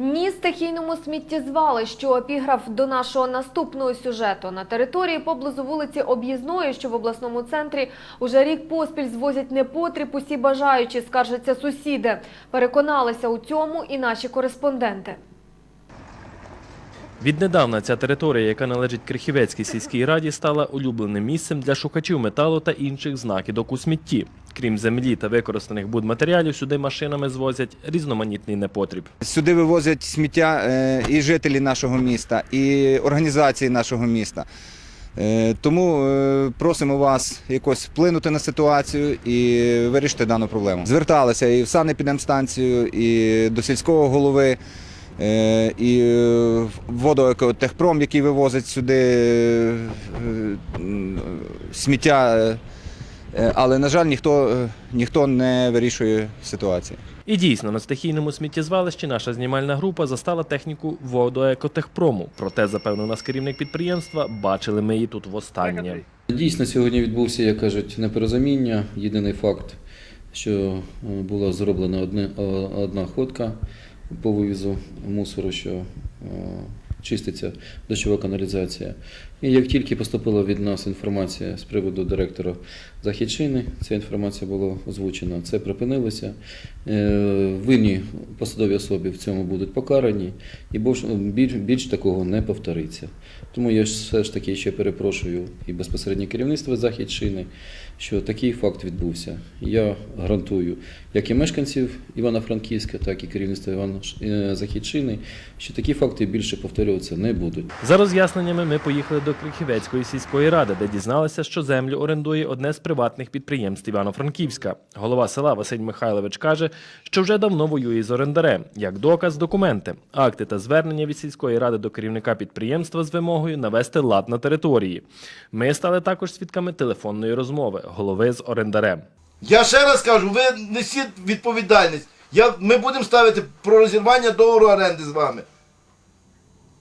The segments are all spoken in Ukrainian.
Ні стихійному сміттєзвалищу епіграф до нашого наступного сюжету. На території поблизу вулиці Об'їзної, що в обласному центрі, уже рік поспіль звозять непотріб усі бажаючі, скаржаться сусіди. Переконалися у цьому і наші кореспонденти. Віднедавна ця територія, яка належить Крихівецькій сільській раді, стала улюбленим місцем для шукачів металу та інших знахідок у смітті. Крім землі та використаних будматеріалів, сюди машинами звозять різноманітний непотріб. Сюди вивозять сміття е, і жителі нашого міста, і організації нашого міста. Е, Тому е, просимо вас якось вплинути на ситуацію і вирішити дану проблему. Зверталися і в санепідемстанцію, і до сільського голови, і в водоекотехпром, який вивозить сюди сміття. Е, Але, на жаль, ніхто, е, ніхто не вирішує ситуацію. І дійсно, на стихійному сміттєзвалищі наша знімальна група застала техніку водоекотехпрому. Проте, запевнив нас керівник підприємства, бачили ми її тут востаннє. Дійсно, сьогодні відбувся, як кажуть, непорозуміння. Єдиний факт, що е, була зроблена одна ходка по вивізу мусору, що чиститься дощова каналізація. І як тільки поступила від нас інформація з приводу директора Західчини, ця інформація була озвучена, це припинилося. Е, Винні посадові особи в цьому будуть покарані, і більш, більш, такого не повториться. Тому я все ж таки ще перепрошую і безпосередньо керівництво Західчини, що такий факт відбувся. Я гарантую як і мешканців Івано-Франківська, так і керівництва Івано е, Західчини, що такі факти більше повторюватися не будуть. За роз'ясненнями ми поїхали до Крихівецької сільської ради, де дізналися, що землю орендує одне з приватних підприємств Івано-Франківська. Голова села Василь Михайлович каже, що вже давно воює з орендарем. Як доказ документи, акти та звернення від сільської ради до керівника підприємства з вимогою навести лад на території. Ми стали також свідками телефонної розмови голови з орендарем. Я ще раз кажу, ви несіть відповідальність. Я, ми будемо ставити про розірвання договору оренди з вами.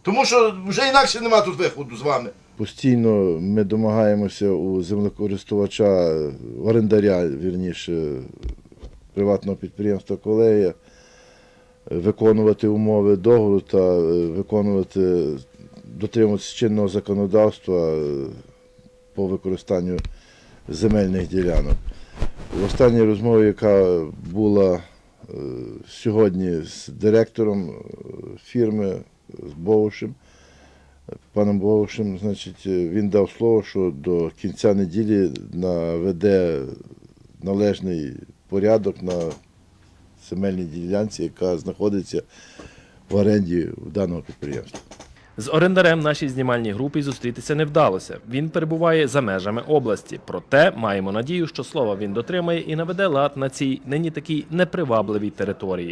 Тому що вже інакше нема тут виходу з вами. Постійно ми домагаємося у землекористувача, орендаря, вірніше, приватного підприємства Колея виконувати умови договору та е, виконувати, дотримуватися чинного законодавства е, по використанню земельних ділянок. В останній розмові, яка була е, сьогодні з директором фірми, з Бовушем, паном Бовушем, значить, е, він дав слово, що до кінця неділі наведе належний порядок на земельній ділянці, яка знаходиться в оренді в даного підприємства. З орендарем нашій знімальній групі зустрітися не вдалося. Він перебуває за межами області. Проте маємо надію, що слова він дотримає і наведе лад на цій нині такій непривабливій території.